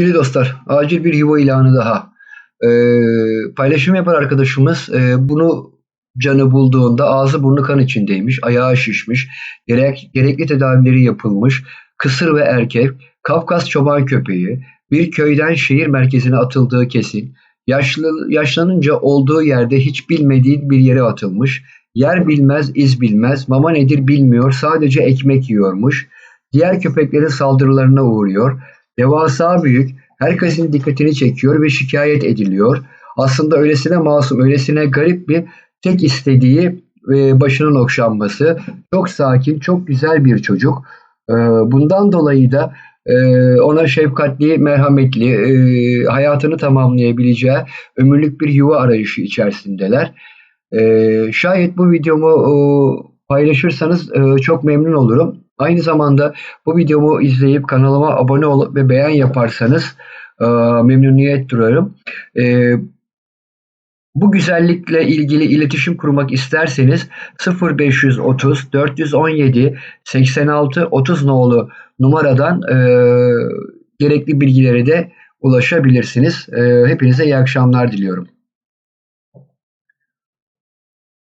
Sevgili dostlar, acil bir yuva ilanı daha. Ee, paylaşım yapan arkadaşımız e, bunu canı bulduğunda ağzı burnu kan içindeymiş, ayağı şişmiş, gerek, gerekli tedavileri yapılmış, kısır ve erkek, Kafkas çoban köpeği, bir köyden şehir merkezine atıldığı kesin, yaşlı, yaşlanınca olduğu yerde hiç bilmediği bir yere atılmış, yer bilmez, iz bilmez, mama nedir bilmiyor, sadece ekmek yiyormuş, diğer köpeklerin saldırılarına uğruyor, devasa büyük, herkesin dikkatini çekiyor ve şikayet ediliyor. Aslında öylesine masum, öylesine garip bir tek istediği e, başının okşanması. Çok sakin, çok güzel bir çocuk. E, bundan dolayı da e, ona şefkatli, merhametli, hayatını tamamlayabileceği ömürlük bir yuva arayışı içerisindeler. Şayet bu videomu paylaşırsanız çok memnun olurum. Aynı zamanda bu videomu izleyip kanalıma abone olup ve beğen yaparsanız e, memnuniyet duyarım. E, bu güzellikle ilgili iletişim kurmak isterseniz 0530 417 86 30 nolu numaradan e, gerekli bilgilere de ulaşabilirsiniz. E, hepinize iyi akşamlar diliyorum.